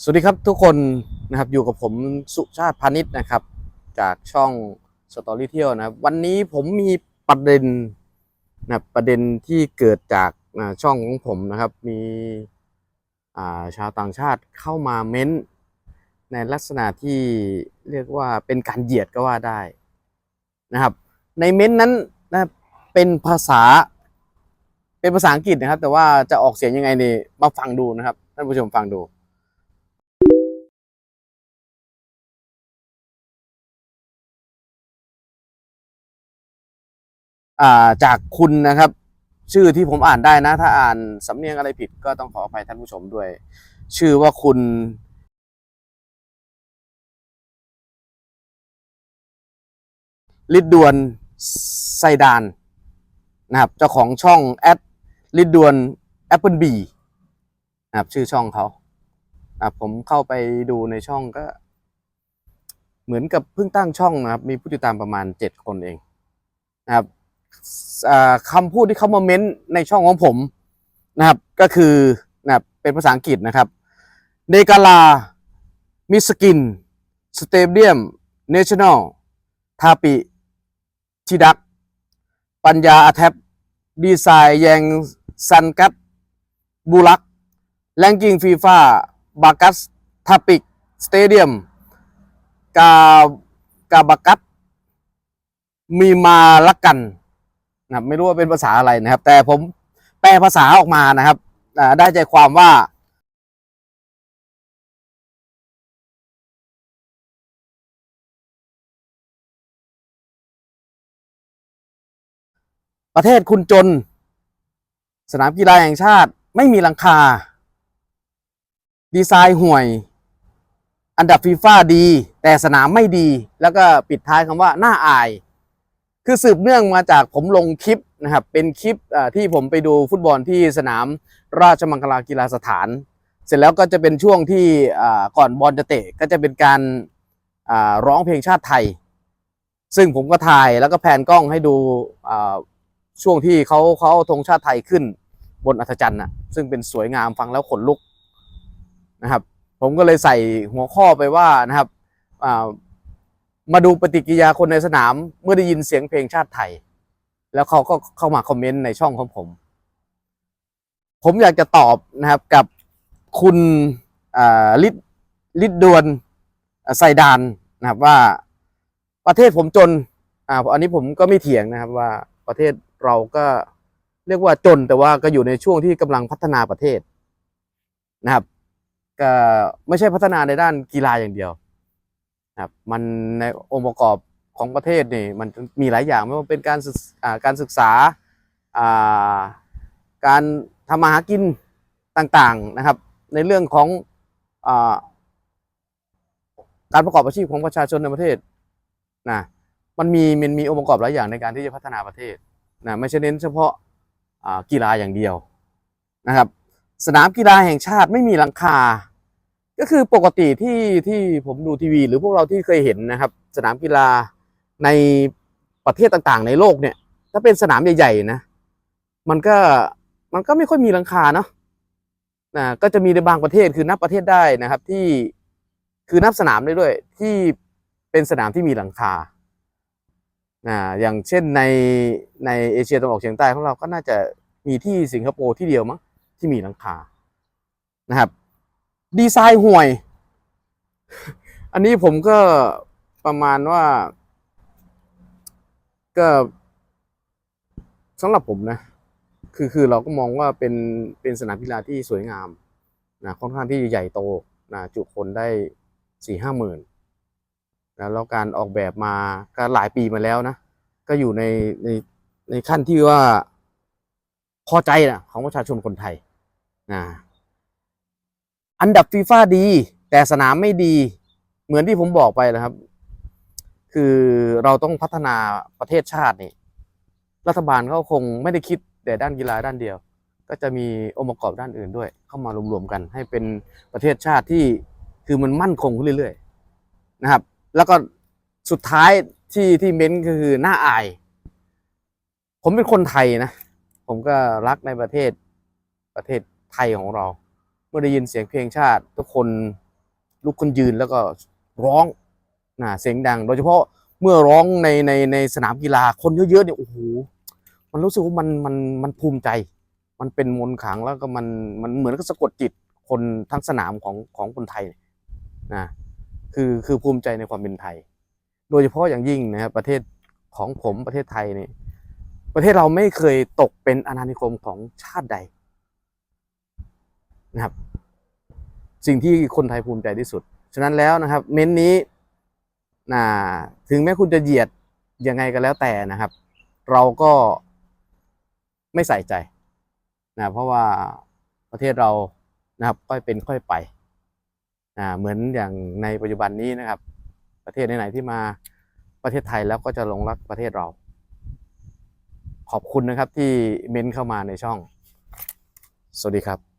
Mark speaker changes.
Speaker 1: สวัสดีครับทุกคนนะครับอยู่กับผมสุชาติพานิชนะครับ จากช่องสตอรี่เที่ยวนะครับ วันนี้ผมมีประเด็นนะประเด็นที่เกิดจากช่องของผมนะครับ มีาชาวต่างชาติเข้ามาเม้นต์ในลักษณะที่เรียกว่าเป็นการเหยียดก็ว่าได้นะครับ ในเม้นต์นั้นนะเป็นภาษาเป็นภาษาอังกฤษนะครับ แต่ว่าจะออกเสียงยังไงนี่มาฟังดูนะครับท่านผู้ชมฟังดู จากคุณนะครับ ชื่อที่ผมอ่านได้นะ ถ้าอ่านสำเนียงอะไรผิดก็ต้องขออภัยท่านผู้ชมด้วย ชื่อว่าคุณลิดดวนไซดานนะครับ เจ้าของช่องแอดลิดดวนแอปเปิลบีนะครับชื่อช่องเขานะผมเข้าไปดูในช่องก็ เหมือนกับเพิ่งตั้งช่องนะครับ มีผู้ติดตามประมาณเจ็ดคนเองนะครับ อ่าคำพูดที่เขามาเม้นต์ในช่องของผมนะครับ ก็คือนะครับเป็นภาษาอังกฤษนะครับเนกาลามิสกินสเตเดียมเนชั่นแนลทาปิทิดัก ปัญญาอาแทบดีไซน์แยงซันกัตบูลักแลงกิ้งฟีฟ่าบากัสทาปิกสเตเดียมกากาบากัตมีมาละกัน นะครับไม่รู้ว่าเป็นภาษาอะไรนะครับ แต่ผมแปลภาษาออกมานะครับได้ใจความว่าประเทศคุณจน สนามกีฬาแห่งชาติไม่มีหลังคา ดีไซน์ห่วย อันดับฟีฟ่าดี แต่สนามไม่ดี แล้วก็ปิดท้ายคำว่า น่าอาย คือสืบเนื่องมาจากผมลงคลิปนะครับเป็นคลิปที่ผมไปดูฟุตบอลที่สนามราชมังคลากีฬาสถาน เสร็จแล้วก็จะเป็นช่วงที่ก่อนบอลจะเตะก็จะเป็นการร้องเพลงชาติไทย ซึ่งผมก็ถ่ายแล้วก็แพนกล้องให้ดูช่วงที่เขาเขาธงชาติไทยขึ้นบนอัธจันทร์นะซึ่งเป็นสวยงามฟังแล้วขนลุกนะครับ ผมก็เลยใส่หัวข้อไปว่านะครับ มาดูปฏิกิริยาคนในสนาม เมื่อได้ยินเสียงเพลงชาติไทย แล้วเขาก็เข้ามาคอมเมนต์ในช่องของผม ผมอยากจะตอบนะครับกับคุณลิดลิดดวนไซดานนะครับว่าประเทศผมจนอ่าอันนี้ผมก็ไม่เถียงนะครับว่าประเทศเราก็เรียกว่าจนแต่ว่าก็อยู่ในช่วงที่กำลังพัฒนาประเทศนะครับก็ไม่ใช่พัฒนาในด้านกีฬาอย่างเดียว นะครับมันในองค์ประกอบของประเทศนี่มันมีหลายอย่างไม่ว่าเป็นการศึกการศึกษาการทำมาหากินต่างๆนะครับ ในเรื่องของอการประกอบอาชีพของประชาชนในประเทศนะมันมีมันมีองค์ประกอบหลายอย่างในการที่จะพัฒนาประเทศนะไม่ใช่เน้นเฉพาะกีฬาอย่างเดียวนะครับ สนามกีฬาแห่งชาติไม่มีหลังคา ก็คือปกติที่ที่ผมดูทีวี หรือพวกเราที่เคยเห็นนะครับ สนามกีฬาในประเทศต่างๆ ในโลกเนี่ย ถ้าเป็นสนามใหญ่ๆนะ มันก็มันก็ไม่ค่อยมีหลังคาเนาะนะก็จะมีในบางประเทศคือนับประเทศได้นะครับ ที่คือนับสนามได้ด้วย ที่เป็นสนามที่มีหลังคานะอย่างเช่นในในเอเชียตะวันออกเฉียงใต้ของเราก็น่าจะมีที่สิงคโปร์ที่เดียวมั้งที่มีหลังคานะครับ ดีไซน์ห่วย อันนี้ผมก็ประมาณว่า ก็สำหรับผมนะ คือคือเราก็มองว่าเป็นเป็นสนามกีฬาที่สวยงามนะค่อนข้างที่ใหญ่โตนะจุคนได้สี่ห้าหมื่นนะแล้วการออกแบบมาก็หลายปีมาแล้วนะ ก็อยู่ในในในขั้นที่ว่าพอใจนะของประชาชนคนไทยนะ อันดับฟีฟ่าดี แต่สนามไม่ดี เหมือนที่ผมบอกไปนะครับ คือเราต้องพัฒนาประเทศชาตินี่รัฐบาลเขาคงไม่ได้คิดแต่ด้านกีฬาด้านเดียว ก็จะมีองค์ประกอบด้านอื่นด้วย เข้ามารวมๆกัน ให้เป็นประเทศชาติที่คือมันมั่นคงขึ้นเรื่อยๆนะครับ แล้วก็สุดท้ายที่ที่เม้นก็คือหน้าอาย ผมเป็นคนไทยนะ ผมก็รักในประเทศประเทศไทยของเรา มื่อได้ยินเสียงเพลงชาติ ทุกคนลุกขึ้นยืนแล้วก็ร้องนะเสียงดัง โดยเฉพาะเมื่อร้องในในในสนามกีฬาคนเยอะๆเนี่ยโอ้โหมันรู้สึกว่ามันมันมันภูมิใจ มันเป็นมนต์ขังแล้วก็มันมันเหมือนกับสะกดจิตคนทั้งสนามของของคนไทยนะคือคือภูมิใจในความเป็นไทย โดยเฉพาะอย่างยิ่งนะครับประเทศของผมประเทศไทยเนี่ยประเทศเราไม่เคยตกเป็นอาณานิคมของชาติใด นะครับ สิ่งที่คนไทยภูมิใจที่สุด ฉะนั้นแล้วนะครับ เม้นนี้นะถึงแม้คุณจะเหยียดยังไงก็แล้วแต่นะครับ เราก็ไม่ใส่ใจนะเพราะว่าประเทศเรานะครับค่อยเป็นค่อยไปนะเหมือนอย่างในปัจจุบันนี้นะครับ ประเทศไหนๆที่มาประเทศไทยแล้วก็จะหลงรักประเทศเรา ขอบคุณนะครับที่เม้นเข้ามาในช่อง สวัสดีครับ